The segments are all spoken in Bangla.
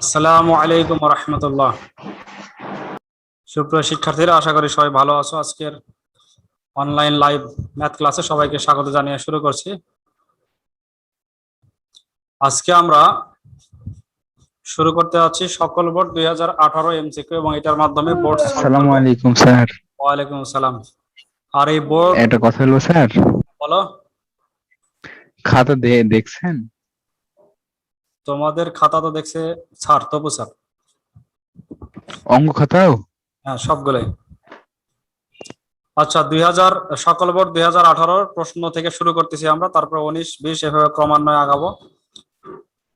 আসসালামু আলাইকুম রহমতুল্লাহ। সুপ্রিয় শিক্ষার্থীরা আশা করি সবাই ভালো আছো। আজকের অনলাইন লাইভ ম্যাথ ক্লাসে সবাইকে স্বাগত জানিয়ে শুরু করছি। আজকে আমরা শুরু করতে যাচ্ছি সকল বোর্ড দুই হাজার আঠারো এমসিকিউ এবং এটার মাধ্যমে বোর্ড আসসালামু আলাইকুম স্যার। ওয়ালাইকুম আসসালাম। আর এই বোর্ড কথা বলব স্যার? বলো। খাতা দেখছেন? তোমাদের খাতা তো দেখছে স্যার তবু স্যার অঙ্ক খাতাও? হ্যাঁ সবগুলোই। আচ্ছা দুই হাজার সকল বোর্ড দুই হাজার আঠারোর প্রশ্ন থেকে শুরু করতেছি আমরা তারপর উনিশ বিশ এভাবে ক্রমান্বয়ে আগাবো।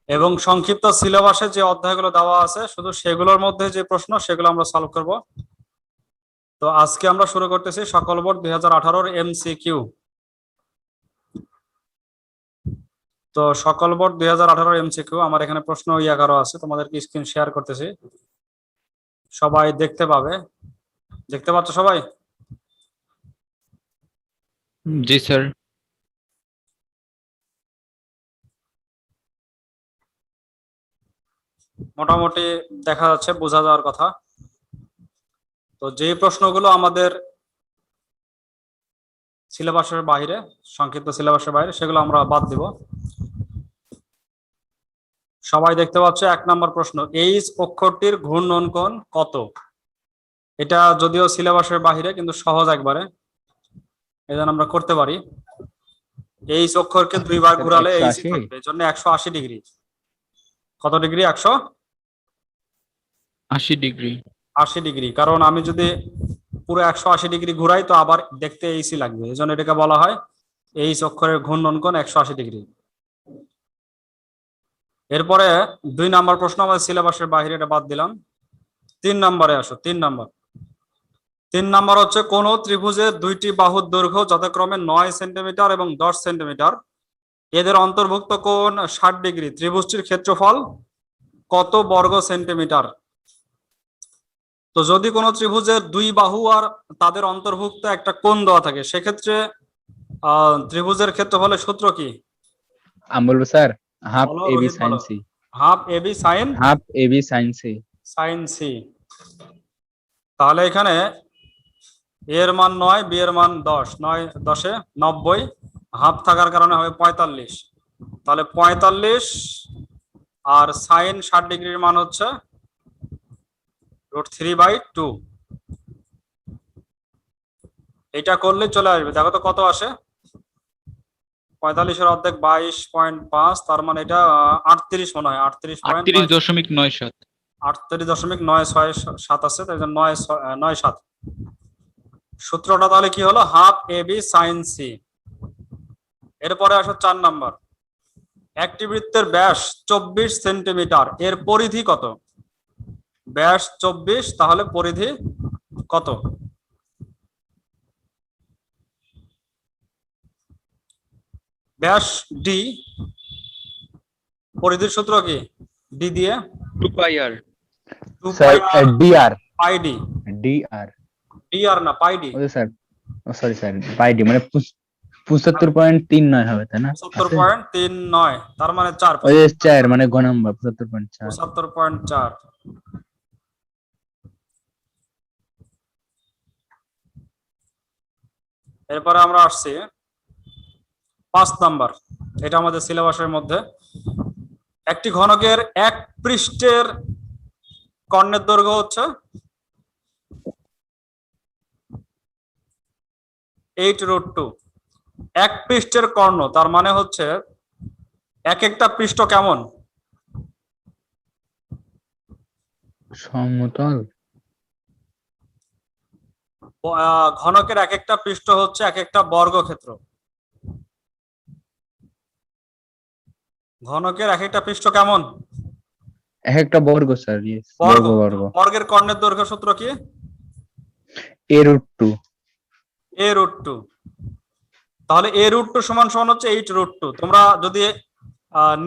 এবং সংক্ষিপ্ত সিলেবাসে যে অধ্যায়গুলো দেওয়া আছে শুধু সেগুলোর মধ্যে যে প্রশ্ন সেগুলো আমরা সলভ করব। তো আজকে আমরা শুরু করতেছি সকল বোর্ড দুই হাজার আঠারোর এমসিকিউ তো সকল বোর্ড দুই হাজার আঠারোর এমসিকিউ আমার এখানে প্রশ্ন করা আছে তোমাদেরকে স্ক্রিন শেয়ার করতেছি। সবাই দেখতে পাবে। দেখতে পাচ্ছ সবাই? জি স্যার। মোটামুটি দেখা যাচ্ছে বোঝা যাওয়ার কথা। তো যে প্রশ্নগুলো আমাদের সিলেবাসের বাইরে সংক্ষিপ্ত সিলেবাসের বাইরে সেগুলো আমরা বাদ দিব। সবাই দেখতে পাচ্ছ এক নম্বর প্রশ্ন এইচ অক্ষরটির ঘূর্ণন কোণ কত? এটা যদিও সিলেবাসের বাইরে কিন্তু সহজ একবারে। এই জন্য আমরা করতে পারি। এইচ অক্ষরকে দুইবার ঘুরালে এইচ থাকবে। এই জন্য একশো আশি ডিগ্রি। কত ডিগ্রি? একশো আশি ডিগ্রি। আশি ডিগ্রি। কারণ আমি যদি পুরো একশো আশি ডিগ্রি ঘুরাই তো আবার দেখতে এইসি লাগবে। এই জন্য এটাকে বলা হয় এই অক্ষরের ঘূর্ণন কোণ একশো আশি ডিগ্রি। এরপরে দুই নাম্বার প্রশ্ন, আমাদের সিলেবাসের বাইরে এটা বাদ দিলাম। তিন নম্বরে আসো, তিন নাম্বার। তিন নাম্বার হচ্ছে, কোন ত্রিভুজের দুইটি বাহুর দৈর্ঘ্য যথাক্রমে নয় সেন্টিমিটার এবং দশ সেন্টিমিটার? এদের অন্তর্ভুক্ত কোন ষাট ডিগ্রি। ত্রিভুজটির ক্ষেত্রফল কত বর্গ সেন্টিমিটার? তো যদি কোনো ত্রিভুজের দুই বাহু আর তাদের অন্তর্ভুক্ত একটা কোণ দেওয়া থাকে, সেক্ষেত্রে ত্রিভুজের ক্ষেত্রফলের সূত্র কি? আমি বলব sir half AB sine. C half A B sine half AB sine C sine C তাহলে এখানে এ এর মান নয় বি এর মান দশ। নয় দশে নব্বই। হাফ থাকার কারণে হবে পঁয়তাল্লিশ। তাহলে পঁয়তাল্লিশ আর সাইন ষাট ডিগ্রির মান হচ্ছে রুট থ্রি বাই টু এটা করলে চলে আসবে। দেখো তো কত আসে? পঁয়তাল্লিশের অর্ধেক বাইশ পয়েন্ট পাঁচ তার মানে এটা আটত্রিশ মনে হয় আটত্রিশ আটত্রিশ দশমিক নয় সাত। আটত্রিশ দশমিক নয় ছয় সাত আছে তাই নয় নয় সাত। সূত্রটা তাহলে কি হলো? Half A B sine C. এরপরে আসো চার নাম্বার। একটি বৃত্তের ব্যাস চব্বিশ সেন্টিমিটার এর পরিধি কত? ব্যাস চব্বিশ তাহলে পরিধি কত? ব্যাস ডি পরিধির সূত্র কি? ডি দিয়ে? Two pi R. Two sir DR pi D DR D R না pi D okay sir sorry sir pi D মানে পঁচাত্তর পয়েন্ট তিন নয় হবে তাই না? পঁচাত্তর? পয়েন্ট তিন নয় তার মানে চার ওই চার। মানে নাম্বার পঁচাত্তর পয়েন্ট চার। পঁচাত্তর পয়েন্ট চার। এরপরে আমরা আসছি। পাঁচ নাম্বার এটা আমাদের সিলেবাসের মধ্যে। একটি ঘনকের এক পৃষ্ঠের কর্ণের দৈর্ঘ্য হচ্ছে এইট রোড টু এক পৃষ্ঠের কর্ণ তার মানে হচ্ছে এক একটা পৃষ্ঠ কেমন? সমতল। ঘনকের এক একটা পৃষ্ঠ হচ্ছে এক একটা বর্গক্ষেত্র। ঘনকের এক একটা পৃষ্ঠ কেমন? এক একটা বর্গ স্যার ইয়েস বর্গ। বর্গ বর্গ। বর্গের কর্ণের দৈর্ঘ্য সূত্র কি? A root two a root two তাহলে এ রুট টু সমান সমান হচ্ছে এইট রুট টু তোমরা যদি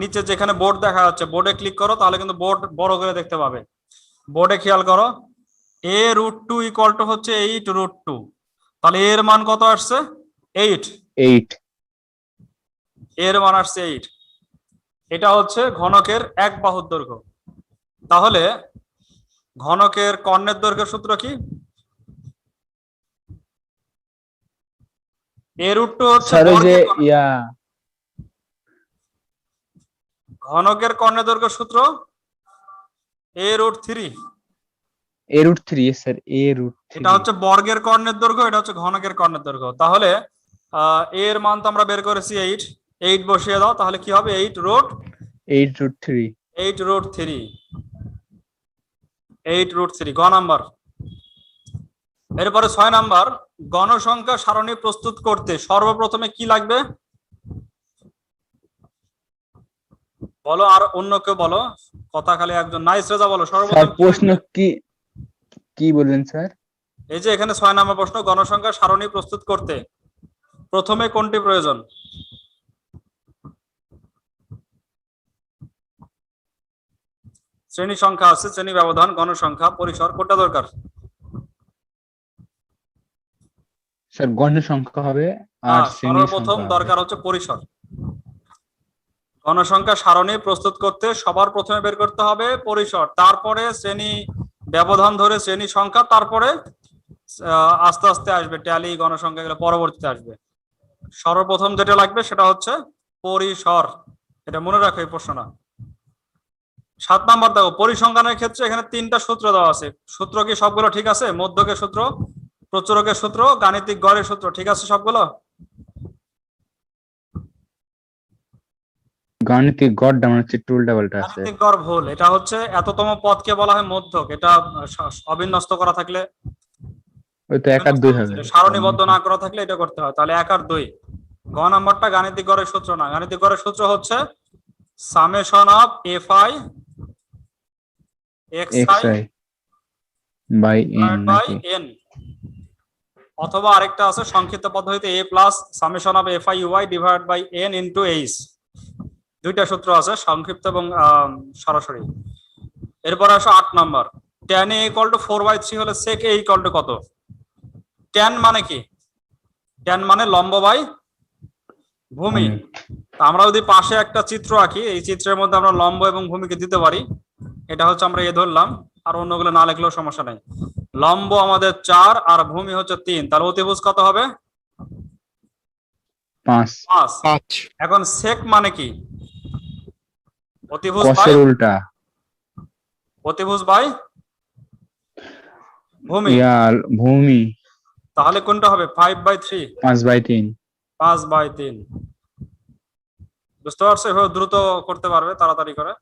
নিচে যেখানে বোর্ড দেখা যাচ্ছে বোর্ডে ক্লিক করো তাহলে কিন্তু বোর্ড বড় করে দেখতে পাবে। বোর্ডে খেয়াল করো a root two equal to হচ্ছে এইট রুট টু তাহলে এর মান কত আসছে? এইট এইট এর মান আসছে এইট এটা হচ্ছে ঘনকের এক বাহুর দৈর্ঘ্য। তাহলে ঘনকের কর্ণের দৈর্ঘ্যের সূত্র কি? এ রুট টু হচ্ছে ঘনকের কর্ণের দৈর্ঘ্য সূত্র a root three. A root three sir a root এটা হচ্ছে বর্গের কর্ণের দৈর্ঘ্য এটা হচ্ছে ঘনকের কর্ণের দৈর্ঘ্য। তাহলে আহ, এর মান তো আমরা বের করেছি এইট এইট বসিয়ে দাও তাহলে কি হবে? Eight root eight root three eight root three eight root three গ নাম্বার। এরপরে ছয় নাম্বার গণসংখ্যা সারণী প্রস্তুত করতে সর্বপ্রথমে কি লাগবে? বলো আর অন্য কেউ বলো কথা খালি একজন। নাইস রেজা বলো সর্বপ্রথম প্রশ্ন কি কি বললেন স্যার? এই যে এখানে ছয় নাম্বার প্রশ্ন গণসংখ্যা সারণী প্রস্তুত করতে। প্রথমে কোনটি প্রয়োজন? শ্রেণি সংখ্যা আছে শ্রেণি ব্যবধান গণসংখ্যা পরিসর কোনটা দরকার? স্যার গণ্য সংখ্যা হবে আর হ্যাঁ, শ্রেণি সর্বপ্রথম দরকার হচ্ছে পরিসর। গণসংখ্যা সারণী প্রস্তুত করতে সবার প্রথমে বের করতে হবে পরিসর তারপরে শ্রেণি ব্যবধান ধরে শ্রেণি সংখ্যা তারপরে আস্তে আস্তে আসবে ট্যালি গণসংখ্যা এগুলো পরবর্তীতে আসবে। সর্বপ্রথম যেটা লাগবে সেটা হচ্ছে পরিসর। এটা মনে রাখো এই প্রশ্নটা। সাত নাম্বার দেখো পরিসংখ্যানের ক্ষেত্রে এখানে তিনটা সূত্র দেওয়া আছে। সূত্র কি সবগুলো ঠিক আছে? মধ্যকের সূত্র প্রচুরকের সূত্র গাণিতিক গড়ের সূত্র ঠিক আছে সবগুলো? গাণিতিক মানে হচ্ছে টুল ডাবলটা আছে। গাণিতিক গড় ভুল এটা হচ্ছে এততম পদকে বলা হয় মধ্যক এটা অবিন্যস্ত করা থাকলে। ওই তো এক আর দুই হবে। সারণীবদ্ধ না করা থাকলে এটা করতে হয় তাহলে এক আর দুই। গ নাম্বারটা গাণিতিক গড়ের সূত্র না গাণিতিক গড়ের সূত্র হচ্ছে summation of f i i by n by n অথবা আরেকটা আছে সংক্ষিপ্ত পদ্ধতিতে a plus summation of f i u i divide by n into h দুইটা সূত্র আছে সংক্ষিপ্ত এবং সরাসরি। এরপর আসো আট number. Tan a equal to four by three হলে সেক এ ইকুয়াল টু কত? টেন মানে কি? টেন মানে লম্ব বাই ভূমি। আমরা যদি পাশে একটা চিত্র আঁকি এই চিত্রের মধ্যে আমরা লম্ব এবং ভূমিকে দিতে পারি। এটা হচ্ছে আমরা এ ধরলাম আর অন্যগুলো না লিখলেও সমস্যা নেই। লম্ব আমাদের চার আর ভূমি হচ্ছে তিন। তাহলে অতিভুজ কত হবে? পাঁচ। এখন সেক মানে কি? অতিভুজ বাই উল্টা। অতিভুজ বাই ভূমি। ভূমি। তাহলে কোনটা হবে? ফাইভ বাই থ্রি পাঁচ বাই তিন। পাঁচ বাই তিন। বুঝতে পারছ? এভাবে দ্রুত করতে পারবে তাড়াতাড়ি করে।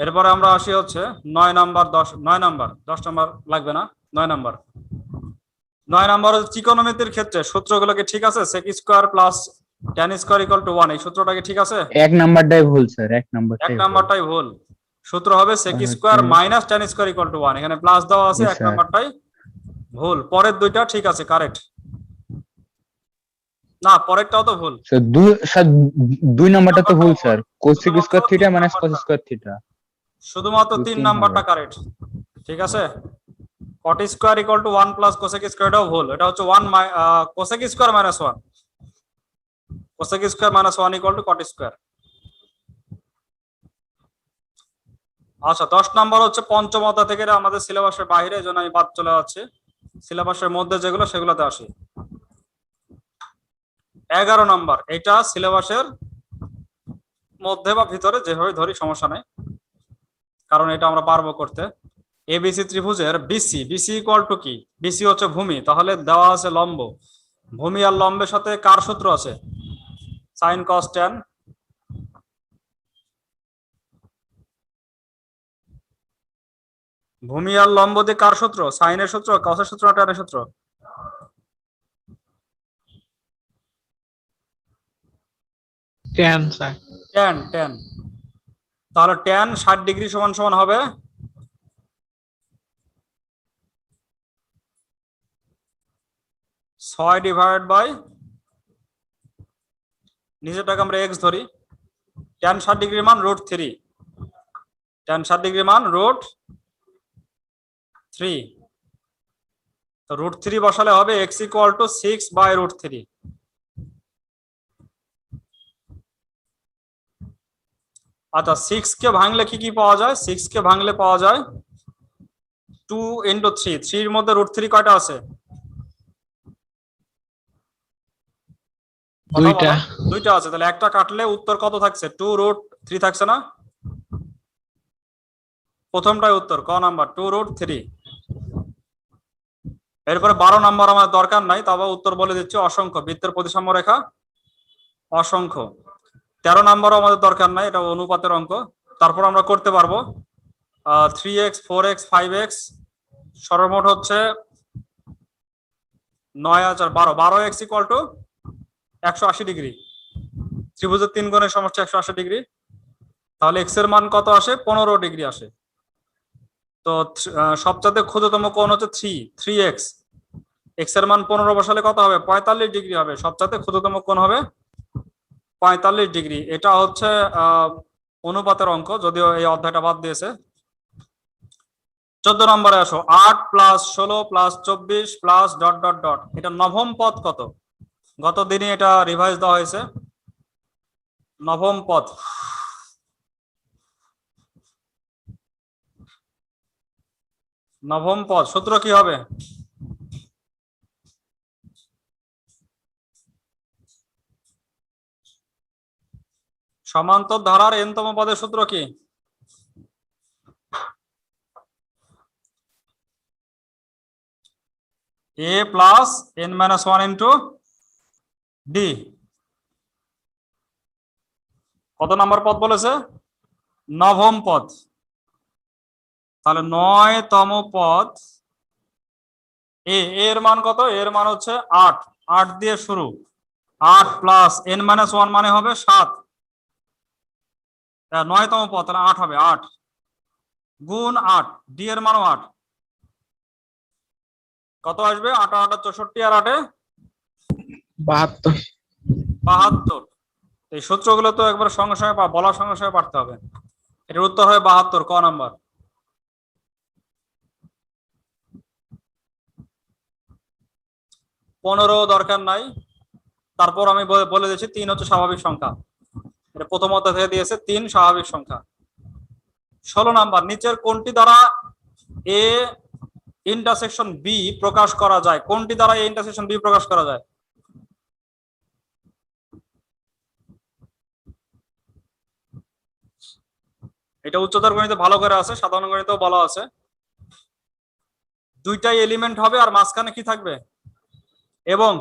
এরপরে আমরা আসি হচ্ছে নয় নাম্বার দশ নয় নাম্বার দশ নাম্বার লাগবে না নয় নাম্বার। নয় নাম্বার হচ্ছে ত্রিকোণমিতির ক্ষেত্রে সূত্রগুলো কি ঠিক আছে? Sec square plus tan square equal to এই সূত্রটা কি ঠিক আছে? এক নাম্বারটাই ভুল স্যার এক এক নাম্বারটাই ভুল। নাম্বারটাই ভুল। সূত্র হবে হচ্ছে- square minus tan square equal to one এখানে প্লাস দেওয়া আছে এক স্যার। নাম্বারটাই ভুল। পরের দুইটা ঠিক আছে কারেক্ট না পরেরটাও তো ভুল। স্যার দুই স্যার দুই নাম্বারটা তো ভুল স্যার শুধুমাত্র স্কোয়ার থিটা মাইনাস নাম্বারটা। স্কোয়ার থিটা শুধুমাত্র তিন নাম্বারটা কারেক্ট ঠিক আছে? Cot square equal to one plus cosec স্কোয়ারটাও ভুল। এটা হচ্ছে one cosec square minus one cosec square minus one equal to cot square আচ্ছা দশ নাম্বার হচ্ছে পঞ্চমতা থেকে আমাদের সিলেবাসের বাইরে এই জন্য আমি বাদ চলে যাচ্ছি। সিলেবাসের মধ্যে যেগুলো সেগুলোতে আসি। এগারো নাম্বার এটা সিলেবাসের মধ্যে বা ভিতরে যেভাবে ধরি সমস্যা নেই। কারণ এটা আমরা পারব করতে। এবিসি ত্রিভুজের বিসি বিসি ইকুয়াল টু কি? বিসি হচ্ছে ভূমি তাহলে দেওয়া আছে লম্ব। ভূমি আর লম্বের সাথে কার সূত্র আছে? সাইন কস ট্যান ভূমি আর লম্ব দিয়ে কার সূত্র? সাইনের সূত্র কসের সূত্র না ট্যানের সূত্র? টেন স্যার ট্যান ট্যান তাহলে ট্যান ষাট ডিগ্রি সমান সমান হবে। ছয় ডিভাইড বাই নিচেরটাকে আমরা এক্স ধরি। ট্যান ষাট ডিগ্রি মান রুট থ্রি ট্যান ষাট ডিগ্রি মান রুট থ্রি তো রুট থ্রি বসালে হবে x equal to six by root three আচ্ছা সিক্স কে ভাঙলে কি কি পাওয়া যায় সিক্স কে ভাঙলে পাওয়া যায় টু ইন্টু থ্রি থ্রির মধ্যে রুট থ্রি কয়টা আছে। দুইটা আছে তাহলে একটা কাটলে উত্তর কত থাকছে টু রুট থ্রি থাকছে না প্রথমটাই উত্তর ক নাম্বার টু রুট থ্রি এরপরে বারো নাম্বার আমার দরকার নাই তবে উত্তর বলে দিচ্ছি অসংখ্য বৃত্তের প্রতিসাম্য রেখা অসংখ্য তেরো নাম্বারও আমাদের দরকার নাই, এটা অনুপাতের অঙ্ক। তারপর আমরা করতে পারব three x four x five x সর্বমোট হচ্ছে নয় হাজার বারো। বারো এক্স ইকুয়াল টু একশো আশি ডিগ্রি ত্রিভুজের তিন কোণের সমস্যা একশো আশি ডিগ্রি তাহলে এক্সের মান কত আসে? পনেরো ডিগ্রি আসে। তো সবচাইতে ক্ষুদ্রতম কোণ হচ্ছে থ্রি থ্রি এক্স এক্সের মান পনেরো বসালে কত হবে? পঁয়তাল্লিশ ডিগ্রি হবে। সবচাইতে ক্ষুদ্রতম কোণ হবে পঁয়তাল্লিশ ডিগ্রি। এটা হচ্ছে অনুপাতের অঙ্ক, যদিও এই অধ্যায়টা বাদ দিয়েছে। চোদ্দ নম্বরে আসো। আট প্লাস ষোলো প্লাস চব্বিশ প্লাস ডট ডট ডট। এটা নবম পদ কত? গত দিনে এটা রিভাইজ দেওয়া হয়েছে। নবম পদ। নবম পদ। সূত্র কি হবে? সমান্তর ধারার এনতম পদের সূত্র কি? A plus n minus one into d কত নম্বর পদ বলেছে? নবম পদ। তাহলে নয়তম পদ এ এর মান কত? এর মান হচ্ছে আট। আট দিয়ে শুরু। আট প্লাস এন মাইনাস ওয়ান মানে হবে সাত। নয়তম পদ তাহলে আট হবে আট। গুণ আট ডি এর মানও আট। কত আসবে? আট আট চৌষট্টি আর আটে? বাহাত্তর। বাহাত্তর। এই সূত্রগুলো তো একবার সঙ্গে সঙ্গে বলার সঙ্গে সঙ্গে পারতে হবে। এটার উত্তর হবে বাহাত্তর ক নাম্বার? পনেরো দরকার নাই। তারপর আমি বলে- দিয়েছি তিন হচ্ছে স্বাভাবিক সংখ্যা। এটা প্রথম অধ্যায় থেকে দিয়েছে, তিন স্বাভাবিক সংখ্যা। ষোলো নাম্বার, নিচের কোনটি দ্বারা এ ইন্টারসেকশন বি প্রকাশ করা যায়? কোনটি দ্বারা এ ইন্টারসেকশন বি প্রকাশ করা যায়? এটা উচ্চতর গণিতে ভালো করে আছে, সাধারণ গণিতেও বলা আছে। দুইটাই এলিমেন্ট হবে, আর মাঝখানে কি থাকবে? এবং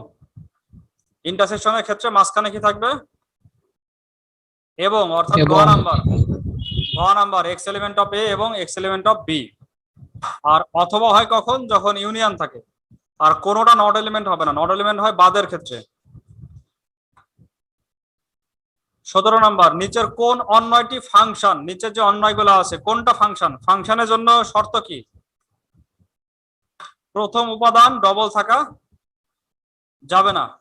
ইন্টারসেকশনের ক্ষেত্রে মাঝখানে কি থাকবে? এবং অর্থাৎ গ নাম্বার। গ number x element of a এবং এক্স এলিমেন্ট অফ বি আর অথবা হয় কখন? যখন ইউনিয়ন থাকে। আর কোনোটা নট এলিমেন্ট হবে না। নট এলিমেন্ট হয় বাদের ক্ষেত্রে। সতেরো নাম্বার নিচের কোন অন্যয়টি ফাংশন নিচের যে অন্যয়গুলো আছে কোনটা ফাংশন ফাংশনের জন্য শর্ত কি? প্রথম উপাদান ডবল থাকা যাবে না।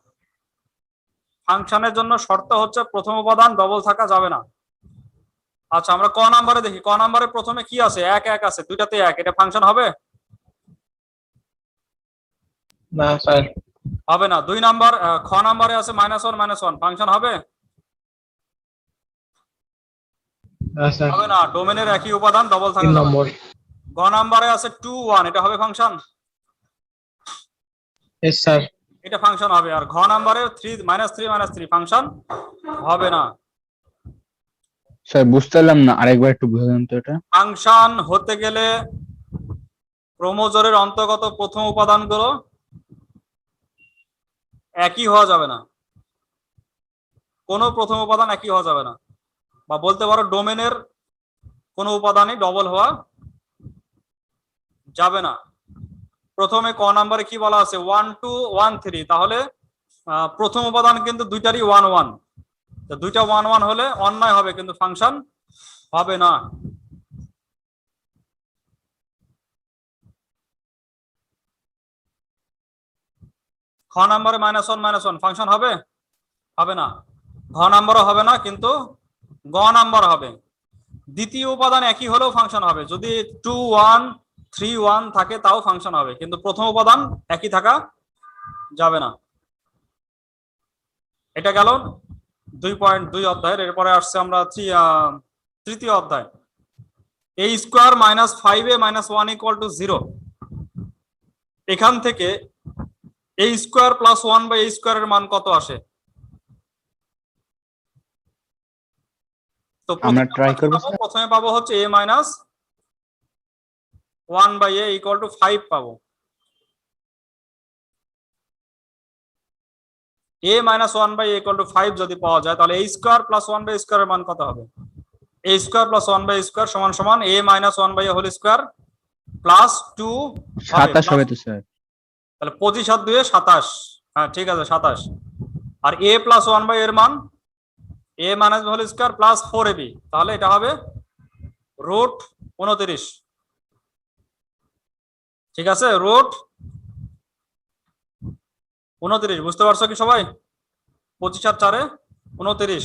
ফাংশনের জন্য শর্ত হচ্ছে প্রথম উপাদান ডবল থাকা যাবে না। আচ্ছা আমরা ক নাম্বারে দেখি। ক নাম্বারে প্রথমে কি আছে? এক এক আছে। দুইটাতে এক। এটা ফাংশন হবে? না স্যার। হবে না। দুই নাম্বার খ নাম্বারে আছে minus one minus one function হবে? না স্যার। হবে না। ডোমেনের একই উপাদান ডবল থাকা। নম্বর। গ নাম্বারে আছে টু ওয়ান এটা হবে ফাংশন? এস স্যার এটা ফাংশন হবে আর ঘ নাম্বারে three minus three minus three function হবে না। স্যার বুঝতে পারলাম না আরেকবার একটু তো এটা। ফাংশন হতে গেলে ক্রোমোজোরের অন্তর্গত প্রথম উপাদানগুলো একই হওয়া যাবে না। কোনো প্রথম উপাদান একই হওয়া যাবে না। বা বলতে পারো ডোমেনের কোনো উপাদানই ডবল হওয়া যাবে না। প্রথমে ক নাম্বারে কি বলা আছে? ওয়ান টু ওয়ান থ্রি তাহলে প্রথম উপাদান কিন্তু দুইটারই ওয়ান ওয়ান দুইটা ওয়ান ওয়ান হলে অন্যায় হবে, কিন্তু ফাংশন হবে না। খ নাম্বারে minus one minus one function হবে? হবে না। ঘ নাম্বারও হবে না, কিন্তু গ নাম্বার হবে। দ্বিতীয় উপাদান একই হলেও ফাংশন হবে। যদি টু ওয়ান থ্রি ওয়ান থাকে তাও ফাংশন হবে। কিন্তু প্রথম উপাদান একই থাকা যাবে না। এটা গেল দুই পয়েন্ট দুই অধ্যায়ের। এরপরে আসছে আমরা থ্রি তৃতীয় অধ্যায়। A square minus five a minus one equal to zero এখান থেকে a square plus one by a স্কোয়ারের মান কত আসে? তো প্রথমে পাবো হচ্ছে a minus one by a equal to five পাবো। A minus one by equal to five যদি পাওয়া যায় তাহলে a square plus one by স্কোয়ারের মান কত হবে? A square plus one by square সমান সমান a minus one by whole square plus two সাতাশ হবে তো স্যার তাহলে পঁচিশ হাত দুয়ে সাতাশ। হ্যাঁ ঠিক আছে সাতাশ। আর এ প্লাস ওয়ান বাই এর মান a minus whole square plus four a b তাহলে এটা হবে রুট উনত্রিশ। ঠিক আছে রুট উনত্রিশ, বুঝতে পারছ কি সবাই? পঁচিশ আর চারে উনত্রিশ।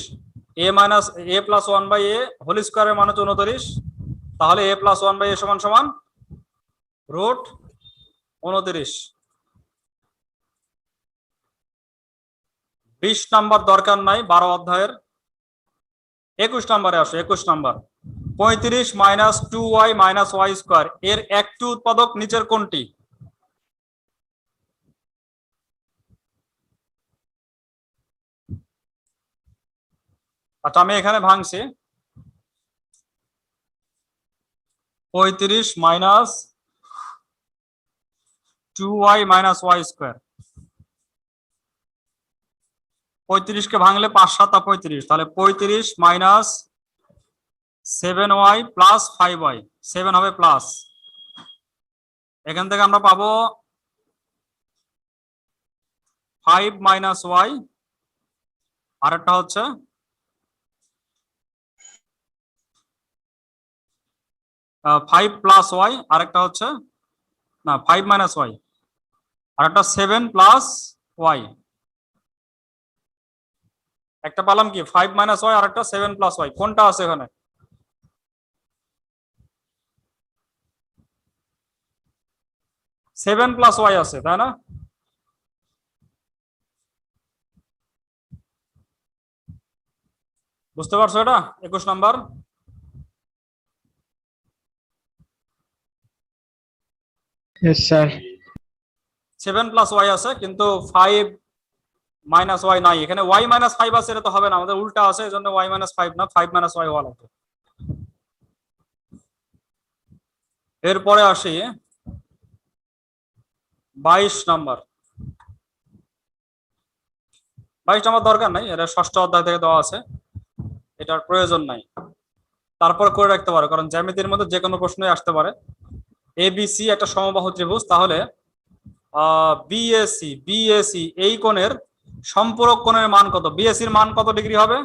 A minus a plus one by a whole স্কোয়ারের মান হচ্ছে উনত্রিশ। তাহলে a plus one by a সমান সমান রুট উনত্রিশ। বিশ নাম্বার দরকার নাই, বারো অধ্যায়ের। একুশ নাম্বারে আসো, একুশ নাম্বার পঁয়ত্রিশ minus two y minus y square. এর একটি উৎপাদক নিচের কোনটি? আচ্ছা আমি এখানে ভাঙছি। পঁয়ত্রিশ minus two y minus y square. পঁয়ত্রিশকে ভাঙলে পাঁচ সাতা পঁয়ত্রিশ। তাহলে পঁয়ত্রিশ minus seven y plus five y seven হবে প্লাস এখান থেকে আমরা পাবো ফাইভ মাইনাস ওয়াই আরেকটা হচ্ছে ফাইভ প্লাস ওয়াই আরেকটা হচ্ছে না ফাইভ মাইনাস ওয়াই আরেকটা সেভেন প্লাস ওয়াই একটা পালাম কি? ফাইভ মাইনাস ওয়াই আর একটা সেভেন প্লাস ওয়াই কোনটা আছে এখানে? সেভেন প্লাস ওয়াই আছে তাই না? বুঝতে পারছ এটা? একুশ নাম্বার। সেভেন প্লাস ওয়াই আছে কিন্তু ফাইভ মাইনাস ওয়াই নাই। এখানে ওয়াই মাইনাস ফাইভ আছে এটা তো হবে না। আমাদের উল্টা আছে এই জন্য ওয়াই মাইনাস ফাইভ না ফাইভ মাইনাস ওয়াই হওয়া লাগবে। এরপরে আসি। বাইশ নাম্বার। বাইশ নাম্বার দরকার নাই, এটা ষষ্ঠ অধ্যায় থেকে দেওয়া আছে। এটার প্রয়োজন নাই। তারপর করে রাখতে পারো, কারণ জ্যামিতির মধ্যে যে কোনো প্রশ্নই আসতে পারে। এবিসি একটা সমবাহু ত্রিভুজ, তাহলে বিএসি বিএসি এই কোণের সম্পূরক কোণের মান কত? বিএসির মান কত ডিগ্রি হবে?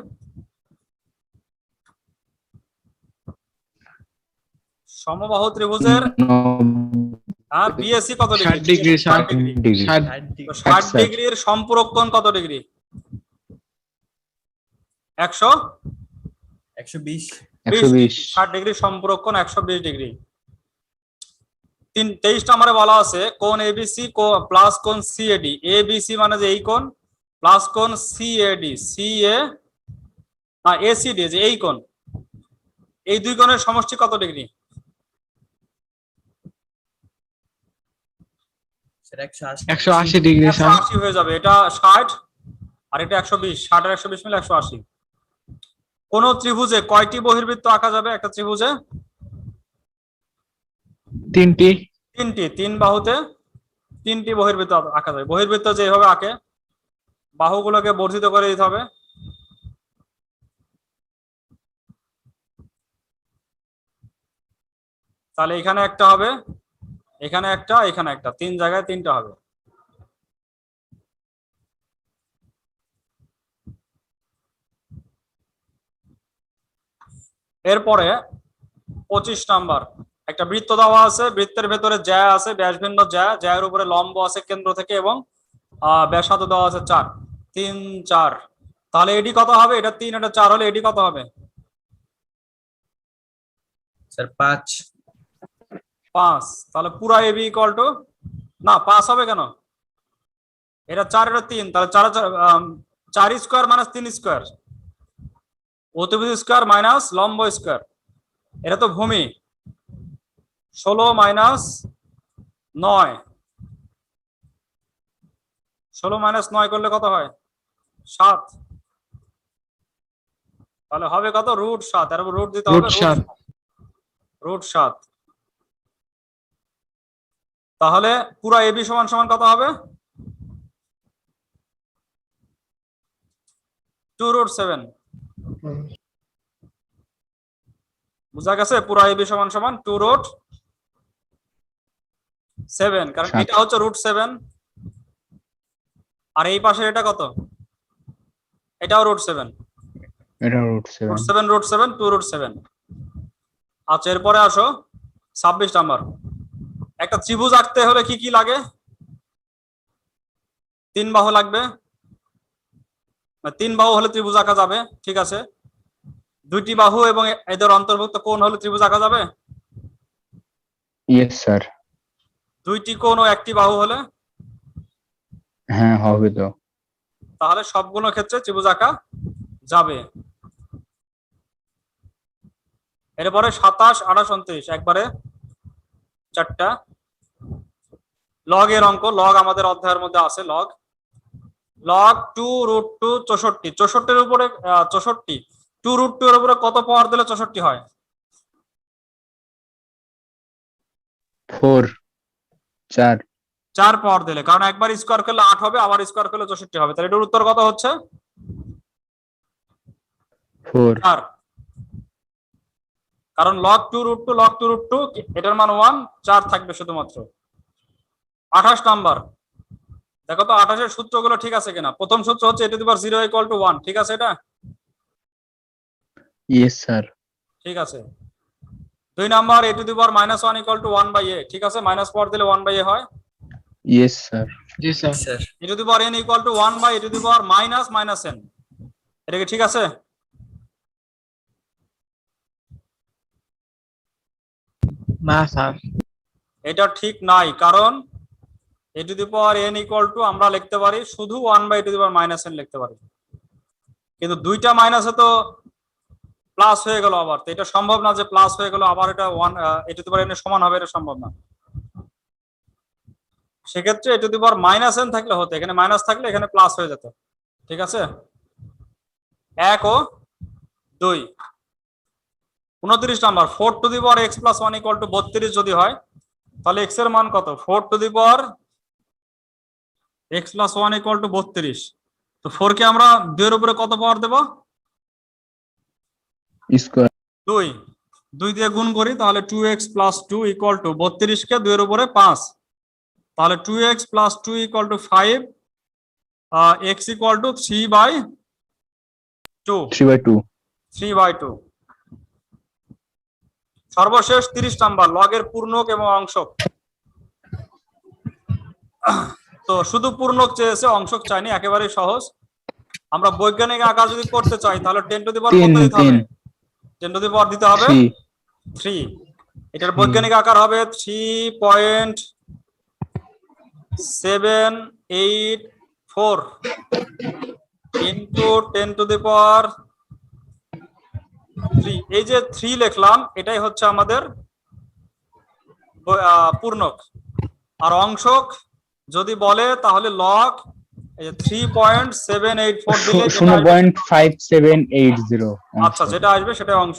সমবাহু ত্রিভুজের হ্যাঁ বিএসি কত ষাট ডিগ্রি ডিগ্রি, ষাট ডিগ্রি ডিগ্রি ষাট তো ষাট আচ্ছা। ডিগ্রির সম্পূরক কোণ কত ডিগ্রি একশো? একশো বিশ। একশো বিশ। ষাট ডিগ্রি সম্পূরক কোণ একশো বিশ ডিগ্রি তিন তেইশ নম্বরে বলা আছে কোণ এবিসি প্লাস কোণ সিএডি এবিসি মানে যে এই কোণ প্লাস কোণ সিএডি সি এ না এসিডি যে এই কোণ। এই দুই কোণের সমষ্টি কত ডিগ্রি সেটা একশো আশি ডিগ্রি আশি হয়ে যাবে। এটা ষাট আর এটা একশো বিশ। ষাট আর একশো বিশ মিলে একশো আশি। কোন ত্রিভুজে কয়টি বহির্বৃত্ত আঁকা যাবে একটা ত্রিভুজে? তিনটি। তিনটি। তিন বাহুতে তিনটি বহির্বৃত্ত আঁকা যাবে। বহির্বৃত্ত যেভাবে আঁকে বাহুগুলোকে বর্ধিত করে দিতে হবে। তাহলে এখানে একটা হবে। এখানে একটা এখানে একটা। তিন জায়গায় তিনটা হবে। এরপরে পঁচিশ নাম্বার। একটা বৃত্ত দেওয়া আছে, বৃত্তের ভেতরে জ্যা আছে ব্যাসভিন্ন জ্যা। জ্যায়ের উপরে লম্ব আছে কেন্দ্র থেকে এবং ব্যাসার্ধ দেওয়া আছে চার। তিন, চার। তাহলে এডি কত হবে? এটা তিন, এটা চার হলে এডি কত হবে? স্যার, পাঁচ। পাঁচ। তাহলে পুরা এবি ইকুয়াল টু না পাঁচ হবে কেন? এটা চার এটা তিন তাহলে চার চার স্কোয়ার মাইনাস তিন স্কোয়ার অতিভুজ স্কোয়ার মাইনাস লম্ব স্কোয়ার এটা তো ভূমি। ষোলো মাইনাস নয়। ষোলো মাইনাস নয় করলে কত হয়? সাত। তাহলে হবে কত? রুট সাত। এর রুট দিতে হবে রুট সাত। তাহলে পুরা এবি সমান সমান কত হবে? Two root seven. বুঝা গেছে? পুরা এবি সমান সমান টু রুট সেভেন। কারণ এটা হচ্ছে রুট সেভেন। আর এই পাশে এটা কত? এটাও রুট সেভেন। এটা root seven. Root seven root seven two root seven. আচ্ছা এরপরে আসো। ছাব্বিশ নাম্বার। একটা ত্রিভুজ আঁকতে হলে কি কি লাগে? তিন বাহু লাগবে। তিন বাহু হলে ত্রিভুজ আঁকা যাবে ঠিক আছে? দুইটি বাহু এবং এদের অন্তর্ভুক্ত কোণ হলে ত্রিভুজ আঁকা যাবে? ইয়েস স্যার দুইটি কোণ ও একটি বাহু হলে? হ্যাঁ হবে তো। তাহলে সবগুলো ক্ষেত্রে ত্রিভুজ আঁকা যাবে। এরপরে সাতাশ আঠাশ উনত্রিশ একবারে চারটা। লগ এর অঙ্ক লগ আমাদের অধ্যায়ের মধ্যে আছে log log two root two চৌষট্টি চৌষট্টির উপরে চৌষট্টি টু রুট টু এর উপরে কত পাওয়ার দিলে চৌষট্টি হয়? ফোর চার। চার পাওয়ার দিলে কারণ একবার স্কোয়ার করলে আট হবে আবার স্কোয়ার করলে চৌষট্টি হবে। তাহলে এটার উত্তর কত হচ্ছে? চার। কারণ log two root two log two root two এটার মান ওয়ান চার থাকবে শুধুমাত্র। আঠাশ নাম্বার। দেখো তো আঠাশের সূত্রগুলো ঠিক আছে কিনা? প্রথম সূত্র হচ্ছে এটু দিবার জিরো ইকুয়াল টু ওয়ান ঠিক আছে এটা? ইয়েস স্যার ঠিক আছে। দুই number a to the power minus one equal to one by a ঠিক আছে? মাইনাস পাওয়ার দিলে ওয়ান বাই এ হয়। Yes sir G sir sir a to the power n equal to one by a to the power minus minus n এটা কি ঠিক আছে? না স্যার এটা ঠিক নাই কারণ a to the power n equal to আমরা লিখতে পারি, শুধু one by to the power minus n লিখতে পারি। কিন্তু দুইটা মাইনাসে তো প্লাস হয়ে গেল আবার। তো এটা সম্ভব না যে প্লাস হয়ে গেল, আবার এটা one a to the power n এর সমান হবে, এটা সম্ভব না। সেক্ষেত্রে a to the power minus n থাকলে হতো, এখানে মাইনাস থাকলে এখানে প্লাস হয়ে যেত। ঠিক আছে? এক ও দুই। উনত্রিশ number four to the power x plus one equal to বত্রিশ যদি হয়, তাহলে এক্সের মান কত? Four to the power x plus one equal to বত্রিশ। তো ফোর কে আমরা দুইয়ের উপরে কত পাওয়ার দেব? দুই। দুই দিয়ে গুণ করি তাহলে two x plus two equal to বত্রিশ কে দুইয়ের উপরে পাঁচ। তাহলে two x plus two equal to five x equal to three by two three by two three by two সর্বশেষ তিরিশ নাম্বার লগের পূর্ণক এবং অংশক। তো শুধু পূর্ণক চেয়েছে অংশক চাইনি একেবারে সহজ। আমরা বৈজ্ঞানিক আকার যদি করতে চাই তাহলে টেন টু দি পাওয়ার কত দিতে হবে। টেন টু দি পাওয়ার দিতে হবে। থ্রি। এটার বৈজ্ঞানিক আকার হবে three point seven eight four into ten to the power three এই যে থ্রি লিখলাম এটাই হচ্ছে আমাদের পূর্ণক। আর অংশক যদি বলে তাহলে log three point seven eight four দিলে শূন্য point five seven eight zero আচ্ছা যেটা আসবে সেটাই অংশ।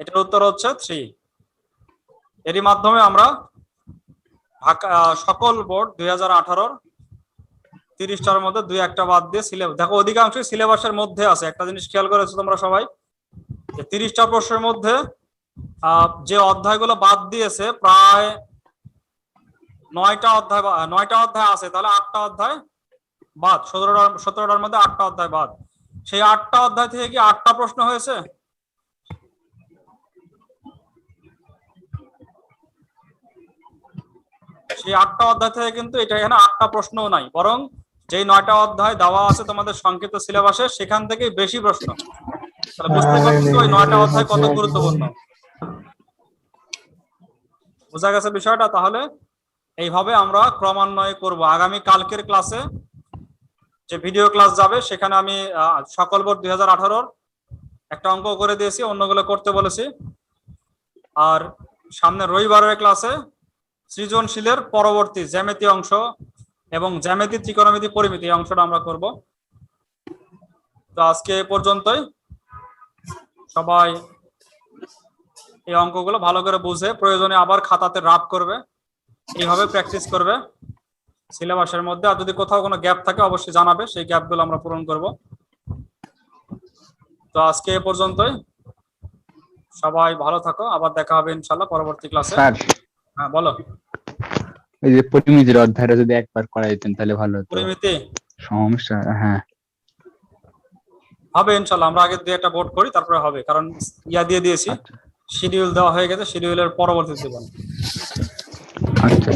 এটার উত্তর হচ্ছে থ্রি এরই মাধ্যমে আমরা ঢাকা সকল বোর্ড দুই হাজার আঠারোর তিরিশটার মধ্যে দুই একটা বাদ দিয়ে সিলেবাস দেখো অধিকাংশই সিলেবাসের মধ্যে আছে। একটা জিনিস খেয়াল করেছ তোমরা সবাই? যে তিরিশটা প্রশ্নের মধ্যে আহ, যে অধ্যায়গুলো বাদ দিয়েছে প্রায় নয়টা অধ্যায় নয়টা অধ্যায় আছে তাহলে আটটা অধ্যায় বাদ সতেরোটা সতেরোটার মধ্যে আটটা অধ্যায় বাদ। সেই আটটা অধ্যায় থেকে কি আটটা প্রশ্ন হয়েছে? সেই আটটা অধ্যায় থেকে কিন্তু এটা এখানে আটটা প্রশ্নও নাই বরং যেই নয়টা অধ্যায় দেওয়া আছে তোমাদের সংক্ষিপ্ত সিলেবাসে সেখান থেকে বেশি প্রশ্ন। তাহলে বুঝতে পারছ ওই নয়টা অধ্যায় কত গুরুত্বপূর্ণ? বোঝা গেছে বিষয়টা? তাহলে এইভাবে আমরা ক্রমান্বয়ে করব। আগামী কালকের ক্লাসে যে ভিডিও ক্লাস যাবে, সেখানে আমি সকল বোর্ড দুই হাজার আঠারোর একটা অঙ্ক করে দিয়েছি, অন্যগুলো করতে বলেছি। আর সামনে রবিবারের ক্লাসে সৃজনশীলের পরবর্তী জ্যামিতি অংশ এবং জ্যামিতি, ত্রিকোণমিতি, পরিমিতি অংশটা আমরা করব। তো আজকে এ পর্যন্তই। সবাই এই অঙ্কগুলো ভালো করে বুঝে, প্রয়োজনে আবার খাতাতে রাব করবে। এইভাবে প্র্যাকটিস করবে। সিলেবাসের মধ্যে আর যদি কোথাও কোনো গ্যাপ থাকে অবশ্যই জানাবে। সেই গ্যাপগুলো আমরা পূরণ করব। তো আজকে এ পর্যন্তই। সবাই ভালো থাকো। আবার দেখা হবে ইনশাল্লাহ পরবর্তী ক্লাসে হ্যাঁ বলো। এই যে পরিমিতির অধ্যায়টা যদি একবার করা যেতেন তাহলে ভালো হতো। পরিমিতি? সমস্যা হ্যাঁ। হবে ইনশাল্লাহ আমরা আগে দিয়ে একটা বোর্ড করি তারপরে হবে। কারণ ইয়া দিয়ে দিয়েছি। শিডিউল দেওয়া হয়ে গেছে। শিডিউলের পরবর্তী দেবেন আচ্ছা।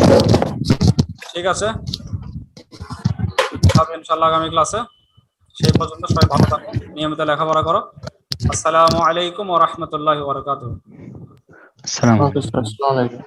ঠিক আছে। হবে ইনশাল্লাহ আগামী ক্লাসে। সেই পর্যন্ত সবাই ভালো থাকো নিয়মিত লেখাপড়া করো। আসসালামু আলাইকুম ওয়া রাহমাতুল্লাহি ওয়া বারাকাতুহু। আসসালামু আলাইকুম।